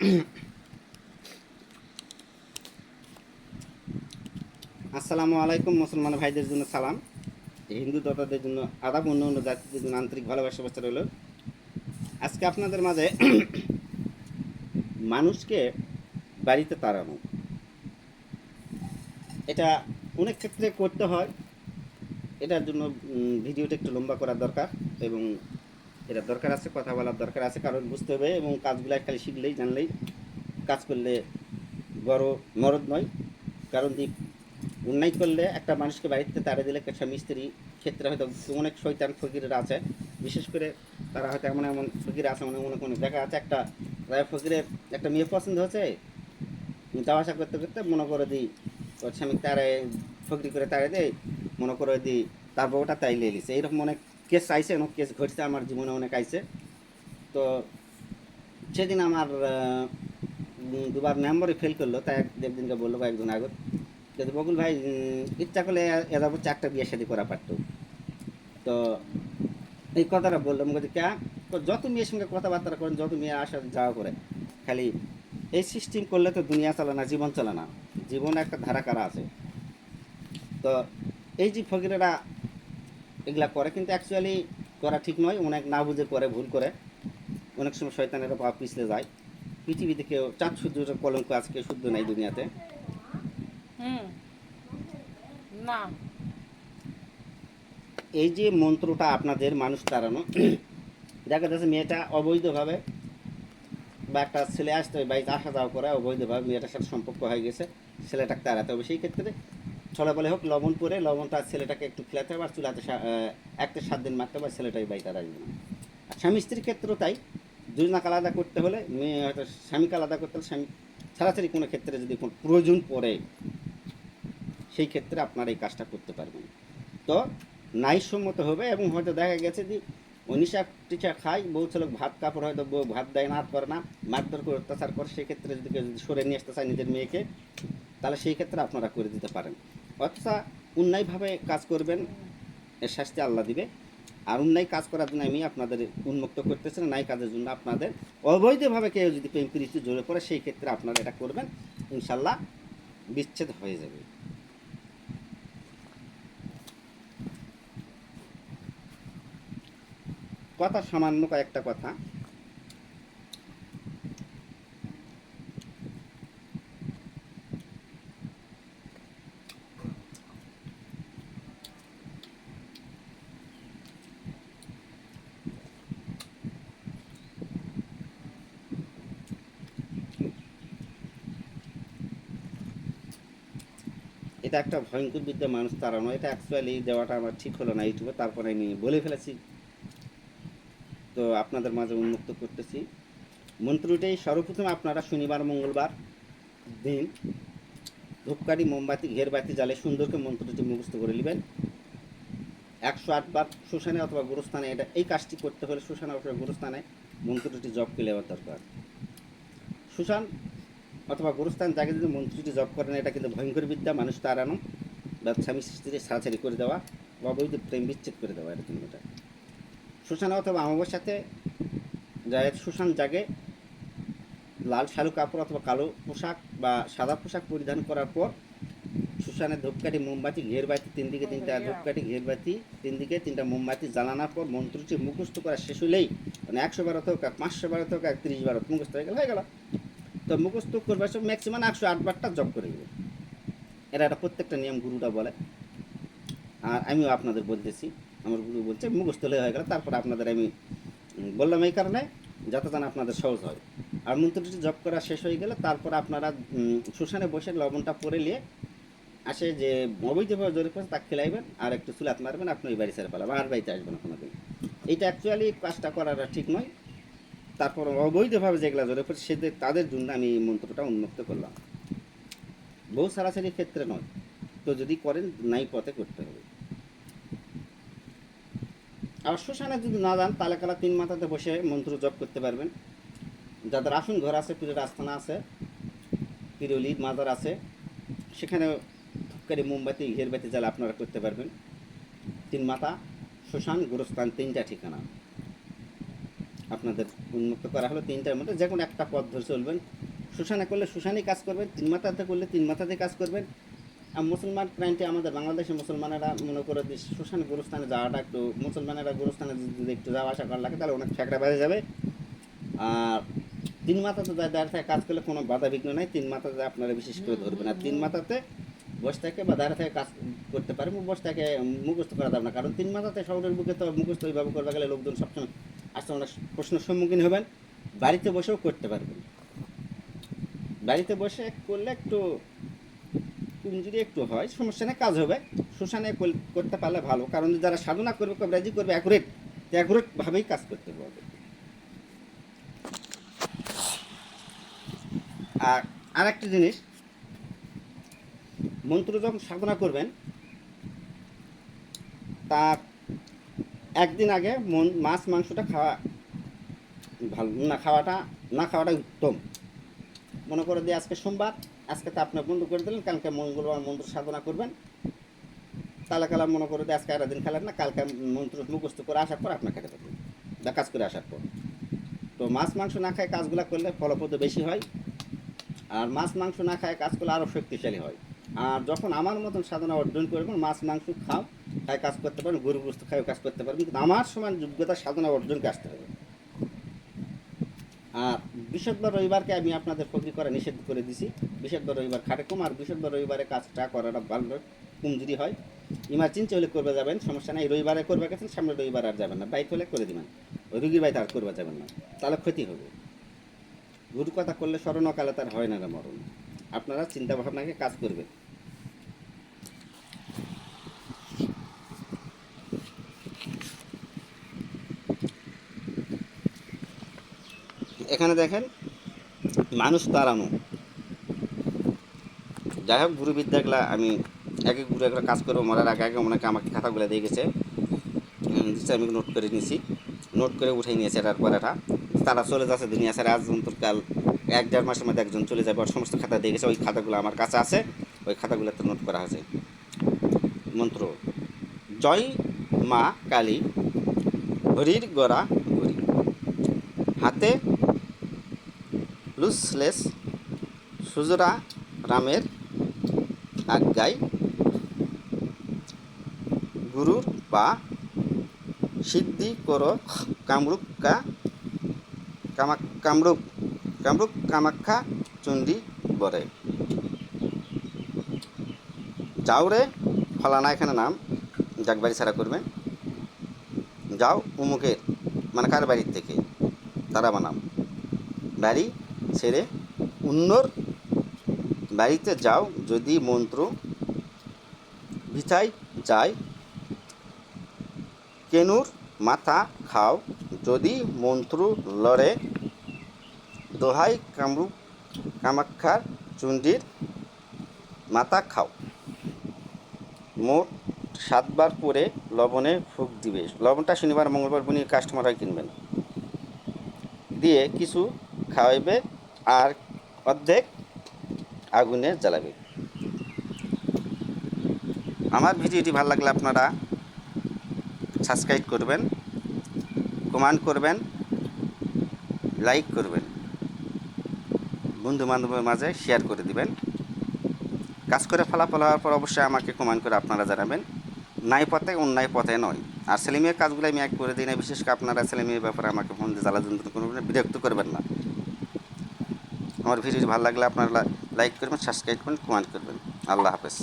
আসসালামু আলাইকুম, মুসলমান ভাইদের জন্য সালাম। হিন্দু দাতাদের জন্য আদাব অন্য অন্য জাতিদের জন্য আন্তরিক ভালোবাসা বাচ্চা রইল। আজকে আপনাদের মাঝে মানুষকে বাড়িতে তাড়ানো। এটা অনেক ক্ষেত্রে করতে হয়। এটার জন্য ভিডিওটা একটু লম্বা করা দরকার এবং এটা দরকার আছে, কথা বলার দরকার আছে, কারণ বুঝতে হবে এবং কাজগুলো খালি শিখলেই, জানলেই কাজ করলে বড় মরদ নয়। কারণ দি অন্যায় করলে একটা মানুষকে বাড়িতে তাড়ে দিলে একটা মিস্ত্রি ক্ষেত্রে হয়তো অনেক শৈতান ফকিরের আছে। বিশেষ করে তারা হয়তো এমন এমন ফকির আছে অনেক মনে অনেক দেখা আছে একটা ফকিরের একটা মেয়ে পছন্দ হচ্ছে যাওয়া আসা করতে করতে মনে করে দিই ওর স্বামী তারে ফকরি করে তাড়ে দেয়, মনে করে দিই তার বউটা তাই লিয়ে লিছে এইরকম অনেক কেস আইসে অনেক কেস ঘটছে, আমার জীবনে অনেক আইসে তো সেদিন আমার দুবার নম্বরে ফেল করল, তাই এক দেবদিনকে বলল কয়েকজন আগত। কিন্তু বকুল ভাই ইচ্ছা করলে এরা চারটা বিয়ে শাদি করা পারতো তো এই কথাটা বললাম বলছি ক্যা তো যত মেয়ের সঙ্গে কথাবার্তা করেন, যত মেয়ে আসা, যাওয়া করে। খালি এই সিস্টেম করলে তো দুনিয়া চলে না, জীবন চলে না। জীবন একটা ধারা কারা আছে। তো এই যে ফকিরেরা এগুলা করে কিন্তু অ্যাকচুয়ালি করা ঠিক নয়। অনেক না বুঝে করে ভুল করে। অনেক সময় শয়তানেরা পা পিছলে যায়। পৃথিবীতে কেউ চাঁদ সূর্যের কলঙ্ক আজকে শুদ্ধ নাই দুনিয়াতে। হুম। না। এই যে মন্ত্রটা আপনাদের মানুষ তাড়ানো দেখা যাচ্ছে মেয়েটা অবৈধভাবে বা একটা ছেলে আসতে হবে বাড়িতে আসা যাওয়া করে অবৈধভাবে মেয়েটার সাথে সম্পর্ক হয়ে গেছে ছেলেটাকে তাড়াতে হবে। সেই ক্ষেত্রে ছলে বলে হোক লবণ করে লবণটা ছেলেটাকে একটু খেলাতে হবে আর চুলাতে আহ, সাত দিন মারতে হবে আর ছেলেটাই বাড়িতে আসবে না। আর স্বামী স্ত্রীর ক্ষেত্রেও তাই। দুজনাকে আলাদা করতে হলে মেয়ে হয়তো স্বামীকে আলাদা করতে হলে স্বামী ছাড়াছাড়ি কোনো ক্ষেত্রে যদি কোনো প্রয়োজন পড়ে সেই ক্ষেত্রে আপনারা এই কাজটা করতে পারবেন। তো ন্যায়সম্মত হবে এবং হয়তো দেখা গেছে যে অনিশা টিচা খায় বউ ছেলে ভাত কাপড় হয়তো বউ ভাত দেয় না করে না মারধর করে অত্যাচার করে সেক্ষেত্রে যদি কেউ যদি সরে নিয়ে আসতে চায় নিজের মেয়েকে তাহলে সেই ক্ষেত্রে আপনারা করে দিতে পারেন। অথচ অন্যায়ভাবে কাজ করবেন, এর শাস্তি আল্লাহ দিবে। আর অন্যায় কাজ করার জন্য আমি আপনাদের উন্মুক্ত করতেছি না নাই কাজের জন্য আপনাদের অবৈধভাবে কেউ যদি প্রেম প্রীতি জোরে পড়ে, সেই ক্ষেত্রে আপনারা এটা করবেন, ইনশাল্লাহ বিচ্ছেদ হয়ে যাবে। কথা সামান্য কয়েকটা কথা। এটা একটা ভয়ঙ্কর বিদ্যা, মানুষ তাড়ানো এটা অ্যাকচুয়ালি দেওয়াটা আমার ঠিক হলো না ইউটিউবে, তারপরে আমি বলে ফেলেছি। তো আপনাদের মাঝে উন্মুক্ত করতেছি। মন্ত্রটাই সর্বপ্রথম আপনারা শনিবার, মঙ্গলবার দিন ধূপকাঠি, মোমবাতি, ঘেরবাতি জ্বালে সুন্দরকে মন্ত্রটি মুখস্থ করে নেবেন। একশো আটবার শ্মশানে অথবা গুরুস্থানে, এটা এই কাজটি করতে হলে শ্মশানে অথবা গুরুস্থানে মন্ত্রটি জপ করে দরকার। শ্মশান অথবা গুরুস্থান জায়গায় যদি মন্ত্রীটি জপ করেন, এটা কিন্তু ভয়ঙ্কর বিদ্যা, মানুষ তাড়ানো বা স্বামী স্ত্রী ছাড়াছাড়ি করে দেওয়া, বা অবৈধ প্রেম বিচ্ছেদ করে দেওয়া কিন্তু এটা। শ্মশানে অথবা আমাবস্যাতে যায় শ্মশান জাগে লাল শালু কাপড় অথবা কালো পোশাক বা সাদা পোশাক পরিধান করার পর শ্মশানে ধূপকাঠি, মোমবাতি, ঘেরবাতি তিন দিকে তিনটা ধূপকাঠি, ঘেরবাতি তিন দিকে তিনটা মোমবাতি জ্বালানোর পর মন্ত্রটি মুখস্থ করা শেষ হলেই মানে একশো বারো আর পাঁচশো বারো হোক এক তিরিশ বারো মুখস্থ হয়ে গেল হয়ে গেল। তো মুখস্থ করবার সব ম্যাক্সিমাম একশো আটবারটা জব করে দেবে এরা একটা প্রত্যেকটা নিয়ম গুরুটা বলে। আর আমিও আপনাদের বলতেছি, আমার গুরু বলছে মুখস্থ হয়ে গেল, তারপর আপনাদের আমি বললাম এই কারণে যাতে যেন আপনাদের সহজ হয়। আর মন্ত্রটি জব করা শেষ হয়ে গেলে তারপর আপনারা শ্মশানে বসে লবণটা পরে নিয়ে আসে যে অবৈধভাবে জোরে পড়ে তাকে খেলাইবেন, আর একটু চুলাত মারবেন, আপনি ওই বাড়ি ছেড়ে পালাবেন, আর বাড়িতে আসবেন কোনোদিন। এইটা অ্যাকচুয়ালি কাজটা করাটা ঠিক নয়। তারপর অবৈধভাবে যেগুলো জোরে পড়ে সে তাদের জন্য আমি এই মন্ত্রটা উন্মুক্ত করলাম। বহু সারাসারির ক্ষেত্রে নয়। তো যদি করেন নাই পথে করতে হবে। আর শ্মশানে যদি না যান, তাহলে কালা তিন মাথাতে বসে মন্ত্র জপ করতে পারবেন। যাদের আসুন ঘর আছে, পীরের আস্থানা আছে, পিরলির মাজার আছে, সেখানে ধূপকারি মোমবাতি, ঘেরবাতি জ্বালা আপনারা করতে পারবেন। তিন মাথা, শ্মশান, গুরুস্থান, তিনটা ঠিকানা। আপনাদের উন্মুক্ত করা হলো তিনটার মধ্যে। যে কোনো একটা পথ ধরে চলবেন। শুশানে করলে শুশানেই কাজ করবেন, তিন মাথাতে করলে তিন মাথাতে কাজ করবেন। আর মুসলমান ক্রাইন্টে আমাদের বাংলাদেশের মুসলমানেরা মনে করে যে শ্মশান গুরুস্থানে যাওয়াটা একটু, মুসলমানেরা গুরুস্থানে যদি একটু যাওয়া আসা করা লাগে, তাহলে অনেক ফ্যাকড়া বেড়ে যাবে। আর তিন মাথাতে দাঁড়িয়ে থেকে কাজ করলে কোনো বাধা বিঘ্ন নাই। তিন মাথাতে আপনারা বিশেষ করে ধরবেন। আর তিন মাথাতে বসে থেকে বা দাঁড়িয়ে থেকে কাজ করতে পারে বসে থেকে মুখস্থ করা যাবে না। কারণ তিন মাথাতে শহরের বুকে তো মুখস্থ ওইভাবে করবে গেলে লোকজন সবসময় আসতে অনেক প্রশ্নের সম্মুখীন হবেন, বাড়িতে বসেও করতে পারবেন। বাড়িতে বসে করলে একটু যদি একটু হয়, সমস্যা নেই, কাজ হবে। শ্মশানে করতে পারলে ভালো, কারণ যারা সাধনা করবে কবরাজি করবে অ্যাকুরেট অ্যাকুরেটভাবেই কাজ করতে পারবে আর আরেকটা জিনিস, মন্ত্র যখন সাধনা করবেন, তার একদিন আগে মাছ, মাংসটা খাওয়া ভালো, না খাওয়াটা না খাওয়াটা উত্তম। মনে করে দিয়ে আজকে সোমবার, আজকে তো আপনি বন্ধ করে দিলেন, কালকে মঙ্গলবার মন্ত্র সাধনা করবেন। তাহলে কালা মনে করে দিয়ে আজকে দিন খেলেন না, কালকে মন্ত্র মুখস্থ করে আসার পর আপনি খেতে পারবেন। বা কাজ করে আসার পর। তো মাছ, মাংস না খায় কাজগুলো করলে ফলপ্রদ বেশি হয়। আর মাছ, মাংস না খায় কাজ করলে আরও শক্তিশালী হয়। আর যখন আমার মতন সাধনা অর্জন করবেন মাছ, মাংস খাও খায় কাজ করতে পারেন গরু বস্তু খায় কাজ করতে পারবেন কিন্তু আমার সমান যোগ্যতা সাধনা অর্জনকে আসতে হবে। আর বৃহস্পতিবার রবিবারকে আমি আপনাদের ফকরি করা নিষেধ করে দিছি। বৃহস্পতিবার রবিবার খাটে কম, আর বৃহস্পতিবার রবিবারে কাজটা করাটা ভালো কম যদি হয়। ইমার্জেন্সি হলে করবে যাবেন, সমস্যা নাই, রবিবারে করবে গেছেন, সামনে রবিবার আর যাবেন না, বাইক হলে করে দিবেন। ওই রুগীর বাইতে আর করবে যাবেন না, তাহলে ক্ষতি হবে। গুরু কথা করলে স্মরণকালে তার হয় না মরণ। আপনারা চিন্তা ভাবনাকে কাজ করবেন। এখানে দেখেন, মানুষ তাড়ানো। যাই হোক গুরুবিদ্যাগুলা আমি এক গুরু একটা কাজ করব মরার আগে আগে অনেকে আমাকে খাতাগুলো দিয়ে গেছে। আমি নোট করে নিয়েছি। নোট করে উঠে নিয়েছে এটার পর এটা। তারা চলে যাচ্ছে দুনিয়া স্যার আজ কাল। এক দেড় মাসের মধ্যে একজন চলে যাবে আর সমস্ত খাতা দিয়ে গেছে, ওই খাতাগুলো আমার কাছে আছে, ওই খাতাগুলোতে নোট করা আছে। মন্ত্র, জয় মা কালী, হরির গড়া হরি হাতে লুসলেস সুজরা রামের আজ্ঞায় গুরুর বা সিদ্ধি কর কামরূপ কা কামা, কামরূপ কামরূপ কামাখ্যা চণ্ডী বরে। যাও রে ফলানা, এখানে নাম যাক বাড়ি ছাড়া করবে। যাও উমুকের মানে কার বাড়ির থেকে, তারা বানাম বাড়ি ছেড়ে অন্যর বাড়িতে যাও যদি মন্ত্র ভিছাই যায়। কেনুর মাথা খাও যদি মন্ত্র লড়ে। দোহাই কামরূপ কামাক্ষার চুন্ডির মাথা খাও। মোট সাতবার পরে লবণে ফুক দিবে। লবণটা শনিবার, মঙ্গলবার বুনি কাস্টমাররা কিনবেন। দিয়ে কিছু খাওয়াইবে আর অর্ধেক আগুনে জ্বালাবে। আমার ভিডিওটি ভালো লাগলে আপনারা সাবস্ক্রাইব করবেন, কমেন্ট করবেন, লাইক করবেন বন্ধু বান্ধবের মাঝে শেয়ার করে দিবেন। কাজ করে ফলাফল হওয়ার পর অবশ্যই আমাকে কমেন্ট করে আপনারা জানাবেন, নাই পথে অন্যায় পথে নয়। আর ছেলেমেয়ের কাজগুলো আমি এক করে দিই না বিশেষ করে আপনারা ছেলেমেয়ের ব্যাপারে আমাকে ফোন দিয়ে জ্বালা যন্ত্রণা করবেন বিরক্ত করবেন না। আমার ভিডিও ভালো লাগলে আপনারা লাইক করবেন সাবস্ক্রাইব করবেন কমেন্ট করবেন। আল্লাহ হাফেজ।